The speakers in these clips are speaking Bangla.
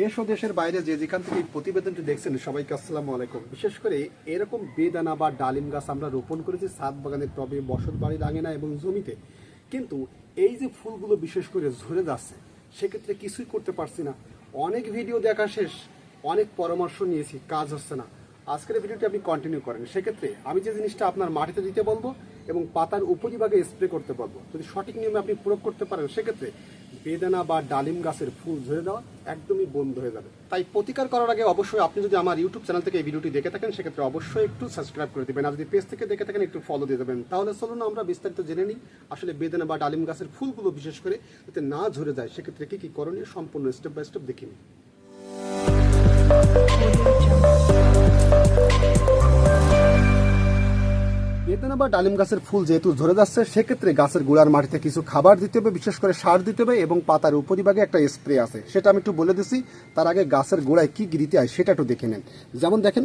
দেশ ও দেশের বাইরে যে যেখান থেকে এই প্রতিবেদনটি দেখছেন, সবাইকে আসসালামু আলাইকুম। বিশেষ করে এরকম বেদানা বা ডালিম গাছ আমরা রোপণ করেছি, সাত বাগানের টবে বসত বাড়ির আঙিনা এবং জমিতে। কিন্তু এই যে ফুলগুলো বিশেষ করে ঝরে যাচ্ছে, সেক্ষেত্রে কিছুই করতে পারছি না। অনেক ভিডিও দেখা শেষ, অনেক পরামর্শ নিয়েছি, কাজ হচ্ছে না। আজকের ভিডিওটি আপনি কন্টিনিউ করেন। সেক্ষেত্রে আমি যে জিনিসটা আপনার মাটিতে দিতে বলব এবং পাতার উপরিভাগে স্প্রে করতে পারব। যদি সঠিক নিয়মে আপনি প্রয়োগ করতে পারেন, সেক্ষেত্রে বেদানা বা ডালিম গাছের ফুল ঝরে দেওয়া একদমই বন্ধ হয়ে যাবে। তাই প্রতিকার করার আগে অবশ্যই আপনি যদি আমার ইউটিউব চ্যানেল থেকে এই ভিডিওটি দেখে থাকেন, সেক্ষেত্রে অবশ্যই একটু সাবস্ক্রাইব করে দেবেন। আর যদি পেজ থেকে দেখে থাকেন, একটু ফলো দিয়ে দেবেন। তাহলে চলুন আমরা বিস্তারিত জেনে নিই, আসলে বেদানা বা ডালিম গাছের ফুলগুলো বিশেষ করে যাতে না ঝরে যায়, সেক্ষেত্রে কি কি করণীয়, সম্পূর্ণ স্টেপ বাই স্টেপ দেখে নিই। বেদানা বা ডালিম গাছের ফুল যেহেতু ঝরে যাচ্ছে, সেক্ষেত্রে গাছের গোড়ার মাটিতে কিছু খাবার দিতে হবে, বিশেষ করে সার দিতে হবে এবং পাতার উপরিভাগে একটা স্প্রে আছে। সেটা আমি একটু বলে দিছি, তার আগে গাছের গোড়ায় কি দিতে হয় সেটা একটু দেখে নেন। যেমন দেখেন,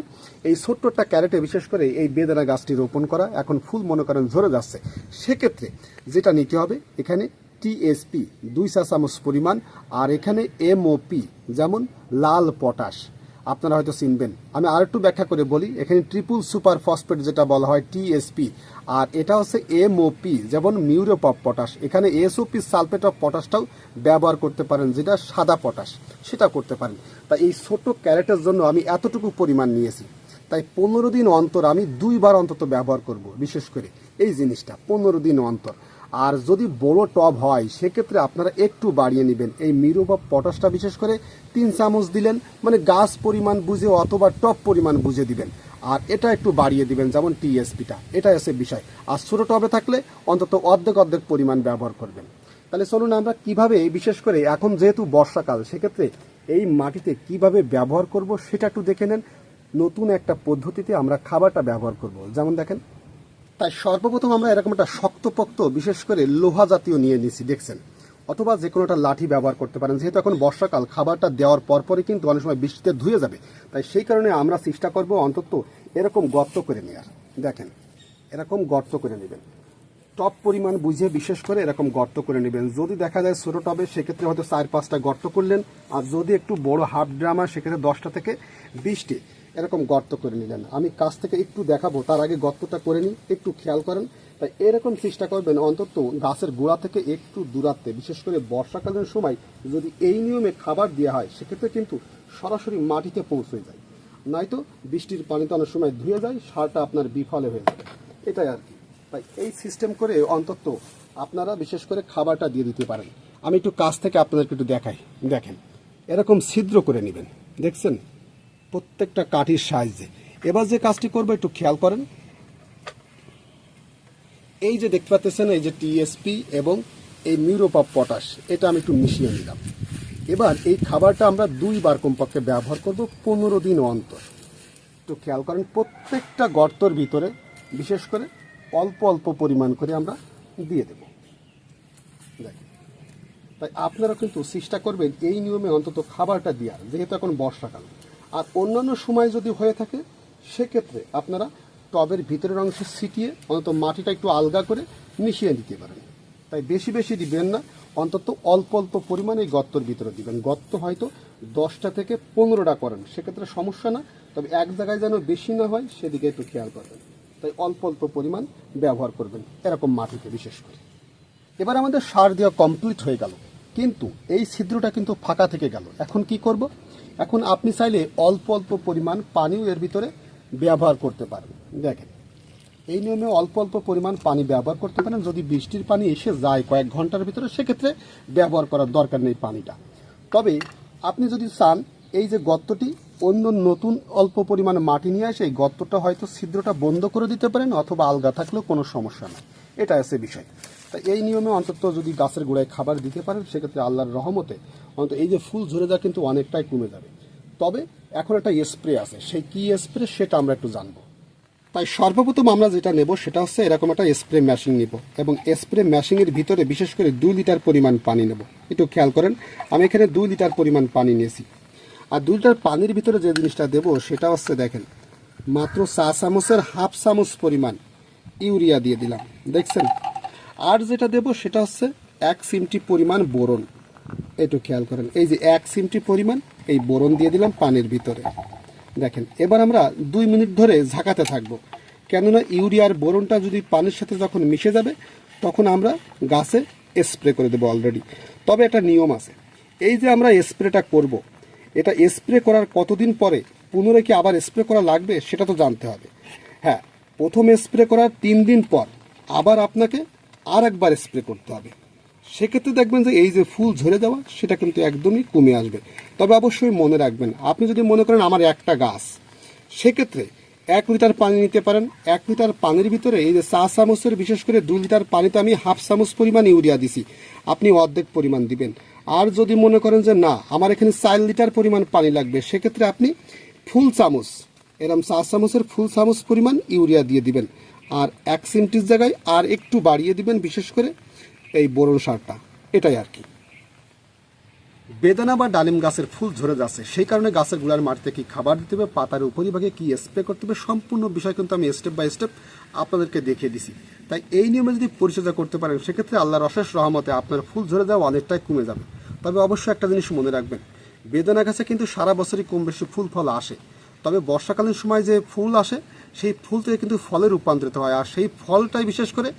এই ছোট্ট একটা ক্যারেটে বিশেষ করে এই বেদানা গাছটি রোপণ করা, এখন ফুল মনে করেন ঝরে যাচ্ছে। সেক্ষেত্রে যেটা নিতে হবে, এখানে টিএসপি দুই চা চামচ পরিমাণ, আর এখানে এমওপি যেমন লাল পটাশ। আপনারা হয়তো চিনবেন। আমি আর একটু ব্যাখ্যা করে বলি, এখানে ট্রিপল সুপার ফসফেট যেটা বলা হয় টিএসপি আর এটা হচ্ছে এমওপি যেমন মিউরোপ অফ পটাশ। এখানে এসওপি সালফেট অফ পটাশটাও ব্যবহার করতে পারেন, যেটা সাদা পটাশ, সেটা করতে পারেন। তাই এই ছোট ক্যারেটের জন্য আমি এতটুকু পরিমাণ নিয়েছি। তাই পনেরো দিন অন্তর আমি দুইবার অন্তত ব্যবহার করব, বিশেষ করে এই জিনিসটা, পনেরো দিন অন্তর। আর যদি বড় টব হয়, সেক্ষেত্রে আপনারা একটু বাড়িয়ে নেবেন। এই মিরু বা পটাশটা বিশেষ করে তিন চামচ দিলেন মানে গাছ পরিমাণ বুঝে অথবা টপ পরিমাণ বুঝে দিবেন। আর এটা একটু বাড়িয়ে দিবেন, যেমন টিএসপিটা। এটা হচ্ছে বিষয়। আর ছোটো টবে থাকলে অন্তত অর্ধেক অর্ধেক পরিমাণ ব্যবহার করবেন। তাহলে চলুন আমরা কীভাবে বিশেষ করে এখন যেহেতু বর্ষাকাল, সেক্ষেত্রে এই মাটিতে কীভাবে ব্যবহার করব, সেটা একটু দেখে নেন। নতুন একটা পদ্ধতিতে আমরা খাবারটা ব্যবহার করব। যেমন দেখেন তাই সর্বপ্রথম আমরা এরকম একটা শক্তপোক্ত, বিশেষ করে লোহা জাতীয় নিয়ে নিছি দেখছেন? অথবা যে কোনো একটা লাঠি ব্যবহার করতে পারেন। যেহেতু এখন বর্ষাকাল, খাবারটা দেওয়ার পরপরই কিন্তু অনেক সময় বৃষ্টিতে ধুয়ে যাবে। তাই সেই কারণে আমরা চেষ্টা করব অন্তত এরকম গর্ত করে নেওয়ার দেখেন, এরকম গর্ত করে নেবেন। টপ পরিমাণ বুঝে বিশেষ করে এরকম গর্ত করে নেবেন। যদি দেখা যায় ছোটো টবে, সেক্ষেত্রে হয়তো চার পাঁচটা গর্ত করলেন। আর যদি একটু বড় হাফ ড্রাম সেক্ষেত্রে দশটা থেকে বিশটি। এরকম গর্ত করে নিলেন। আমি কাছ থেকে একটু দেখাবো, তার আগে গর্তটা করে নিই একটু খেয়াল করেন। তাই এরকম চেষ্টা করবেন অন্তত গাছের গোড়া থেকে একটু দূরাত্বে, বিশেষ করে বর্ষাকালীন সময় যদি এই নিয়মে খাবার দেওয়া হয়, সেক্ষেত্রে কিন্তু সরাসরি মাটিতে পৌঁছে যায়। নয়তো বৃষ্টির পানিতে অনেক সময় ধুয়ে যায়, সারটা আপনার বিফলে হয়ে যাবে এটাই আর কি। তাই এই সিস্টেম করে অন্তত আপনারা বিশেষ করে খাবারটা দিয়ে দিতে পারেন। আমি একটু কাছ থেকে আপনাদেরকে একটু দেখাই, দেখেন। এরকম ছিদ্র করে নেবেন, দেখছেন? প্রত্যেকটা কাঠির সাইজে। এবার যে কাজটি করব, একটু খেয়াল করেন। এই যে দেখতে পাচ্ছেন, এই যে টিএসপি এবং এই মিউরোপাপ পটাশ, এটা আমি একটু মিশিয়ে নিলাম। এবার এই খাবারটা আমরা দুইবার কমপক্ষে ব্যবহার করব পনেরো দিন অন্তর। একটু খেয়াল করেন, প্রত্যেকটা গর্তর ভিতরে, বিশেষ করে অল্প অল্প পরিমাণ করে আমরা দিয়ে দেব। দেখেন, তাই আপনারা কিন্তু চেষ্টা করবেন এই নিয়মে অন্তত খাবারটা দেওয়ার, যেহেতু এখন বর্ষাকাল। আর অন্যান্য সময় যদি হয়ে থাকে, সেক্ষেত্রে আপনারা টবের ভিতরের অংশে ছিটিয়ে, অন্তত মাটিটা একটু আলগা করে মিশিয়ে দিতে পারেন। তাই বেশি বেশি দিবেন না, অন্তত অল্প অল্প পরিমাণে এই গর্তর ভিতরে দিবেন। গর্ত হয়তো দশটা থেকে পনেরোটা করেন, সেক্ষেত্রে সমস্যা না, তবে এক জায়গায় যেন বেশি না হয়, সেদিকে একটু খেয়াল করবেন। তাই অল্প অল্প পরিমাণ ব্যবহার করবেন, এরকম মাটিতে বিশেষ করে। এবার আমাদের সার দেওয়া কমপ্লিট হয়ে গেল। কিন্তু এই ছিদ্রটা কিন্তু ফাঁকা থেকে গেল। এখন কি করব? এখন আপনি চাইলে অল্প অল্প পরিমাণ পানিও এর ভিতরে ব্যবহার করতে পারেন। দেখেন, এই নিয়মে অল্প অল্প পরিমাণ পানি ব্যবহার করতে পারেন। যদি বৃষ্টির পানি এসে যায় কয়েক ঘণ্টার ভিতরে, সেক্ষেত্রে ব্যবহার করার দরকার নেই পানিটা। তবে আপনি যদি চান, এই যে গর্তটি, অন্য নতুন অল্প পরিমাণ মাটি নিয়ে আসে এই গর্তটা হয়তো ছিদ্রটা বন্ধ করে দিতে পারেন অথবা আলগা থাকলেও কোনো সমস্যা নেই। এটা আছে বিষয়। তা এই নিয়মে অন্তত যদি গাছের গোড়ায় খাবার দিতে পারেন, সেক্ষেত্রে আল্লাহর রহমতে অন্তত এই যে ফুল ঝরে যাওয়া কিন্তু অনেকটাই কমে যাবে। তবে এখন একটা স্প্রে আছে। সেই কি স্প্রে সেটা আমরা একটু জানব। তাই সর্বপ্রথম আমরা যেটা নেব সেটা হচ্ছে এরকম একটা স্প্রে মেশিন নিব এবং স্প্রে মেশিনের ভিতরে বিশেষ করে দুই লিটার পরিমাণ পানি নেব। একটু খেয়াল করেন, আমি এখানে দুই লিটার পরিমাণ পানি নিয়েছি। আর দুই লিটার পানির ভিতরে যে জিনিসটা দেব সেটা হচ্ছে দেখেন, মাত্র চা চামচের হাফ চামচ পরিমাণ ইউরিয়া দিয়ে দিলাম। দেখছেন? আর যেটা দেব সেটা হচ্ছে এক সিমটি পরিমাণ বোরন। একটু খেয়াল করেন, এই যে এক সিমটি পরিমাণ এই বোরন দিয়ে দিলাম পানির ভিতরে। দেখেন, এবার আমরা দুই মিনিট ধরে ঝাঁকাতে থাকব। কেননা ইউরিয়ার বোরনটা যদি পানির সাথে যখন মিশে যাবে, তখন আমরা গাছে স্প্রে করে দেবো অলরেডি তবে একটা নিয়ম আছে, এই যে আমরা স্প্রেটা করব। এটা স্প্রে করার কতদিন পরে, পুনরায় কি আবার স্প্রে করা লাগবে সেটা তো জানতে হবে। হ্যাঁ প্রথম স্প্রে করার তিন দিন পর আবার আপনাকে আর একবার স্প্রে করতে হবে। সেক্ষেত্রে দেখবেন যে এই যে ফুল ঝরে যাওয়া, সেটা কিন্তু একদমই কমে আসবে। তবে অবশ্যই মনে রাখবেন, আপনি যদি মনে করেন আমার একটা গাছ, সেক্ষেত্রে এক লিটার পানি নিতে পারেন। এক লিটার পানির ভিতরে এই যে চা চামচের, বিশেষ করে দু লিটার পানিতে আমি হাফ চামচ পরিমাণ ইউরিয়া দিছি। আপনি অর্ধেক পরিমাণ দিবেন। আর যদি মনে করেন যে না, আমার এখানে চার লিটার পরিমাণ পানি লাগবে, সেক্ষেত্রে আপনি ফুল চামচ, এরম চা চামচের ফুল চামচ পরিমাণ ইউরিয়া দিয়ে দিবেন। আর এক সিমটির জায়গায় আর একটু বাড়িয়ে দিবেন, বিশেষ করে এই বোরন সারটা। এটাই আর কি। বেদানা বা ডালিম গাছের ফুল ঝরে যাচ্ছে, সেই কারণে গাছের গুড়ার মাটিতে কি খাবার দিতে হবে, পাতার উপরিভাগে কি স্প্রে করতে হবে, সম্পূর্ণ বিষয় কিন্তু আমি স্টেপ বাই স্টেপ আপনাদেরকে দেখিয়ে দিছি। তাই এই নিয়মে যদি পরিচর্যা করতে পারেন, সেক্ষেত্রে আল্লাহর অশেষ রহমতে আপনার ফুল ঝরে যাওয়া অনেকটাই কমে যাবে। তবে অবশ্যই একটা জিনিস মনে রাখবেন, বেদানা গাছে কিন্তু সারা বছরই কম বেশি ফুল ফল আসে। তবে বর্ষাকালীন সময় যে ফুল আসে সেই ফুল থেকে কিন্তু ফলে রূপান্তরিত হয়, আর সেই ফলটাই বিশেষ করে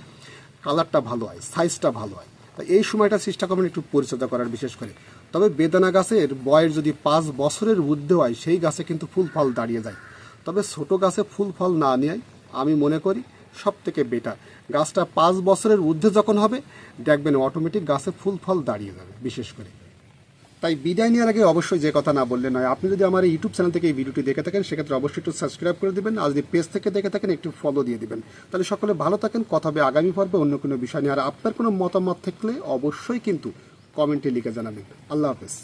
কালারটা ভালো হয় সাইজটা ভালো হয়। তাই এই সময়টা চেষ্টা করবেন একটু পরিচর্যা করার বিশেষ করে। তবে বেদানা গাছের বয়স যদি পাঁচ বছরের ঊর্ধ্বে হয়, সেই গাছে কিন্তু ফুল ফল দাঁড়িয়ে যায়। তবে ছোট গাছে ফুল ফল না নেয় আমি মনে করি সব থেকে বেটার গাছটা পাঁচ বছরের ঊর্ধ্বে যখন হবে, দেখবেন অটোমেটিক গাছে ফুল ফল দাঁড়িয়ে যাবে বিশেষ করে। তাই বিদায় নেওয়ার আগে অবশ্যই যে কথা না বললে নয়। আপনি যদি আমার ইউটিউব চ্যানেল থেকে এই ভিডিওটি দেখে থাকেন, সেক্ষেত্রে অবশ্যই একটু সাবস্ক্রাইব করে দেবেন। আর যদি পেজ থেকে দেখে থাকেন, একটু ফলো দিয়ে দেবেন। তাহলে সকলে ভালো থাকেন, কথা হবে আগামী পর্বে অন্য কোনো বিষয় নিয়ে। আর আপনার কোনো মতামত থাকলে অবশ্যই কিন্তু কমেন্টে লিখে জানাবেন। আল্লাহ হাফেজ।